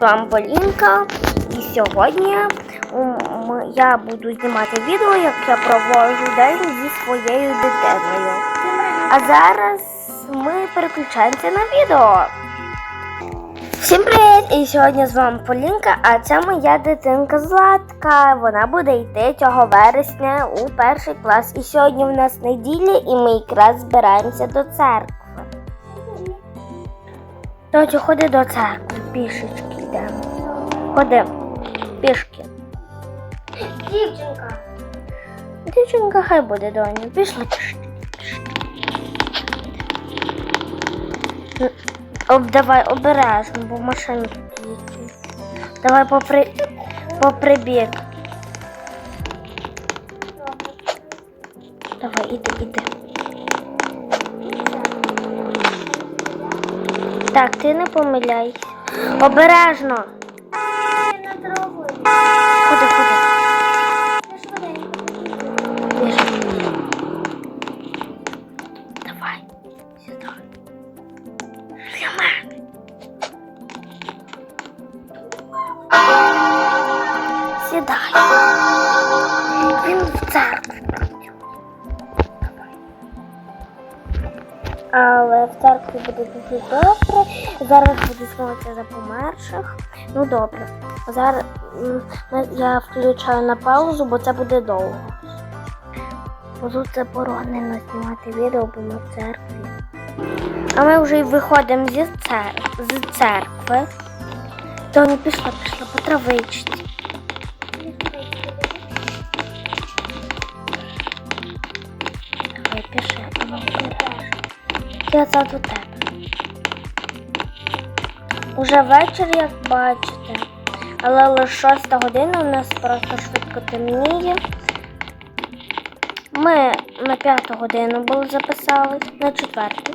вами Полінка. І сьогодні я буду знімати відео, як я проводжу день зі своєю дитиною. А зараз ми переключаємося на відео. Всім привіт! І сьогодні з вами Полінка, а це моя дитинка Златка. Вона буде йти цього вересня у перший клас. І сьогодні в нас неділя, і ми якраз збираємося до церкви. Дочу, ходи до церкви, пішечки йдемо. Ходи, пішки. Дівчинка. Дівчинка, хай буде доню. Пішли пішки. Об, давай обережно, бо машини тут їздять. Давай попри... поприбіг. Давай, іди, іди. Так, ти не помиляйся. Обережно. Дорогу. Ходи. Давай. Сюди. Сідай. Він в церкві. Але церкві буде дуже добре. Зараз буде молитися за померших. Ну добре. Зараз я включаю на паузу, бо це буде довго. Бо тут заборонено знімати відео, бо ми в церкві. А ми вже виходимо з церкви. Тоні пішла, пішла по травичці. Я ззаду тебе. Уже вечір, як бачите. Але лише шоста година у нас просто швидко темніє. Ми на п'яту годину були записались, на четверту.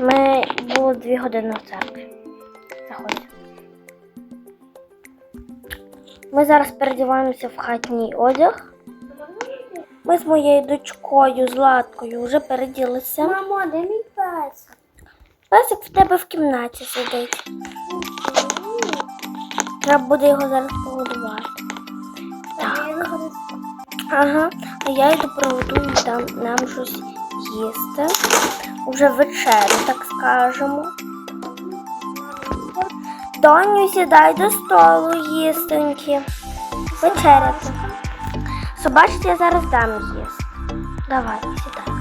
Ми були дві години в церкві. Ми зараз передіваємося в хатній одяг. Ми з моєю дочкою Златкою вже переділися. Мамо, де мій песик? Песик в тебе в кімнаті сидить. Треба буде його зараз погодувати. Ага, а я йду приготую там нам щось їсти. Уже вечерю, так скажемо. Доню, сідай до столу їстеньки. Вечеряти. Собачці я зараз дам їсти. Давай, сідай.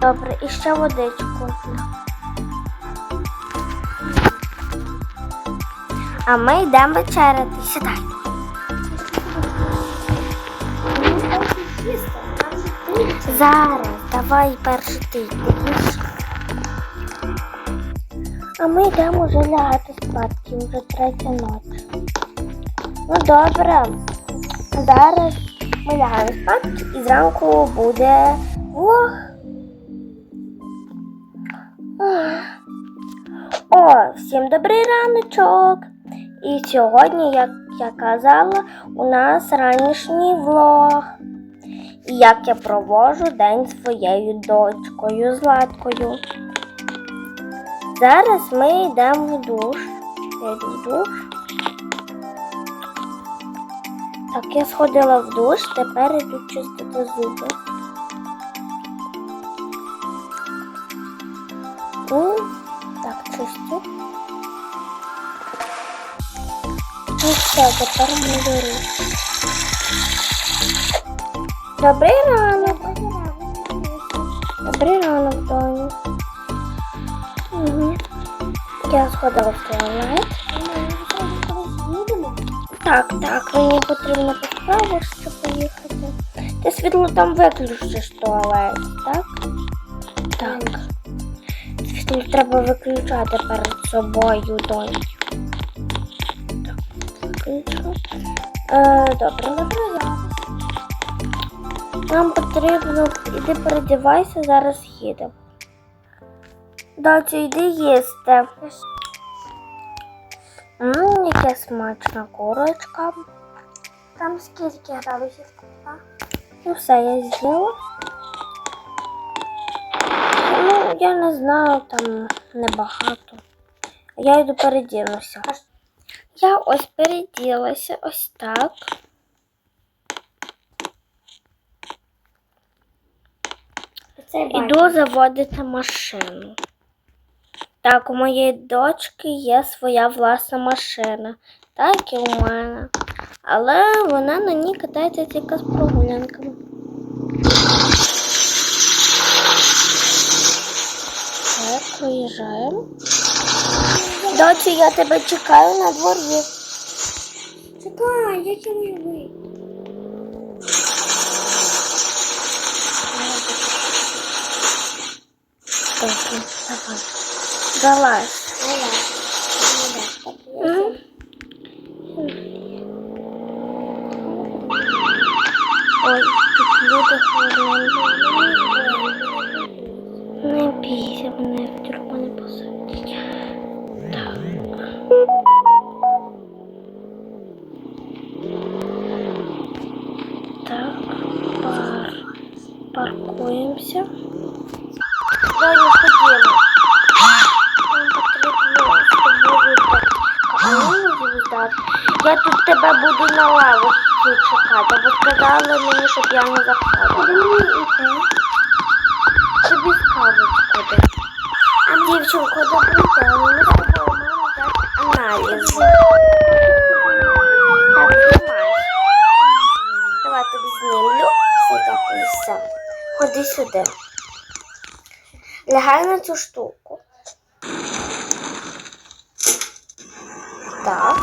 Добре, і ще водичку. А ми йдемо вечеряти. Сідай. Зараз, давай перший ти. А ми йдемо вже лягати спадки, вже третя ночі. Ну добре. Зараз ми лягаємо спадки і зранку буде влог. О, всім добрий раночок! І сьогодні, як я казала, у нас ранішній влог. І як я проводжу день своєю дочкою Златкою. Зараз ми йдемо в душ. Я в душ. Так, я сходила в душ, тепер йду чистити зуби. Ну, так, чистю. Ну все, тепер ми беру. Добрий ранок. Добрий ранок, Доню. Угу. Я сходила в туалет. Так, так, мені потрібно по справах ще поїхати. Ти світло там виключиш в туалеті, так? Так. Світло треба виключати перед собою, виключу. Е, добре, я. Нам потрібно іди передівайся, зараз їдемо. Доцю, йди їсти. Ммм, яка смачна курочка. Там скільки градусів? Ну все, я з'їла. Ну, я не знаю, там небагато. Я йду передінуся. Я ось переділася, ось так. Іду заводити машину. Так, у моєї дочки є своя власна машина, так і у мене. Але вона на ній катається тільки з прогулянками. Так, проїжджаємо. Дочі, я тебе чекаю на дворі. Чекай, я? Так, ну, давай. Залазь. Ой, тут люди ходять. Не бійся, мене паркуємося. Доню, ходімо. Нам потрібно з тобою так каву. Я тут тебе буду на лавочці чекати, бо сказали мені, щоб я не заходила. Куди мені йти? Тобі скажуть куди. А дівчинко, добрий день. Ми з тобою маємо взяти аналізи. Так, знімай. Давай тобі знімлю. Все, дякую, все. Ходи сюди. Лягай на цю штуку. Так,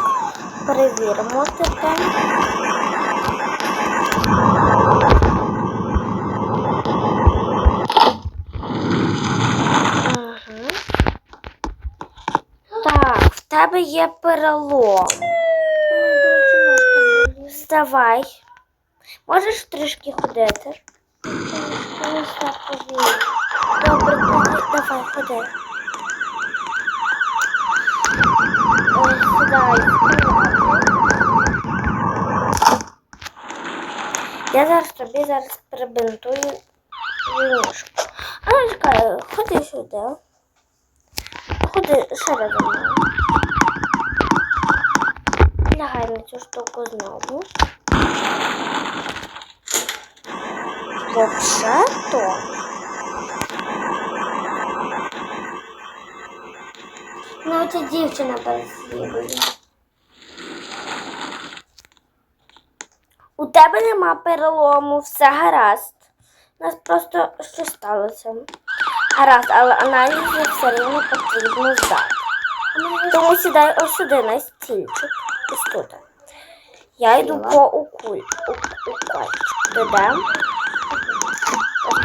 перевіримо тебе. Ага. Так, в тебе є перелом. Вставай. Можеш трішки ходити? Добре, тоді давай, ходи. Ой, сідай. Я зараз тобі зараз прибинтую ніжку. А, чекай, ходи сюди. Ходи ще раз за мною. Лягай на цю штуку знову. Вообще-то. Ну, це дівчина переслідує. У тебе нема перелому, все гаразд. У нас просто що сталося. Гаразд, але аналізи все рівно потрібно здати. Тому сідай ось сюди на стільчик. Ось тут. Я йду по укуль. У, укольчик. Додам.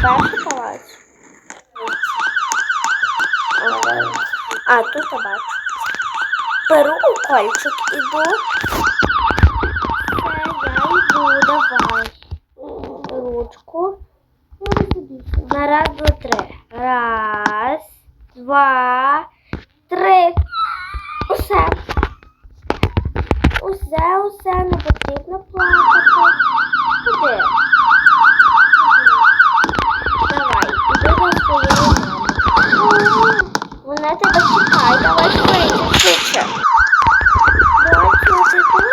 Перший палац. А, тут я бачу. Беру укольчик, іду. Я йду, давай. Ручку. На раз, два, три. Раз, два, три. Усе. Усе, усе, не потрібно плакати. Куди? Давай, іди до своєї мами. Вона тебе чекає, давай швидше, швидше. Бачу, ти тут?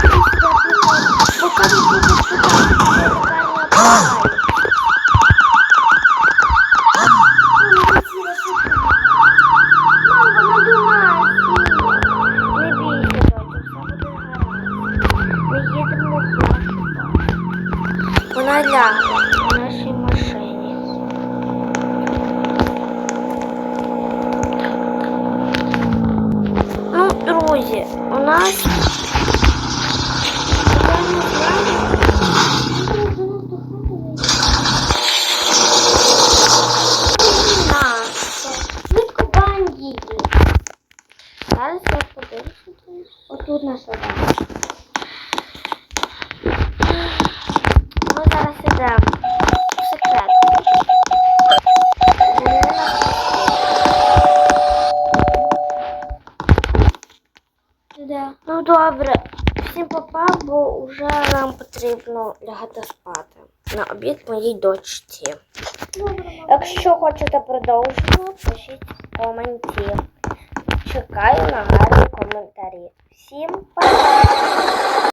Ти сюди приходь. Поки ти будеш сюди, я лікарня опускаю. Мам, вона до нас. Не бійся, дочі, все буде гаразд. Ми їдемо в нашу базу. Вона лягла в нашій машині. Ну, друзі, у нас. Я не знаю. Нащо? Швидко бандіти. Зараз я подивлюся. Отут наша банда. Добре, всім папа, бо вже нам потрібно лягати спати. На обід моїй дочці. Добре. Якщо хочете продовження, пишіть в коменті. чекаю на гарні коментарі. Всім па!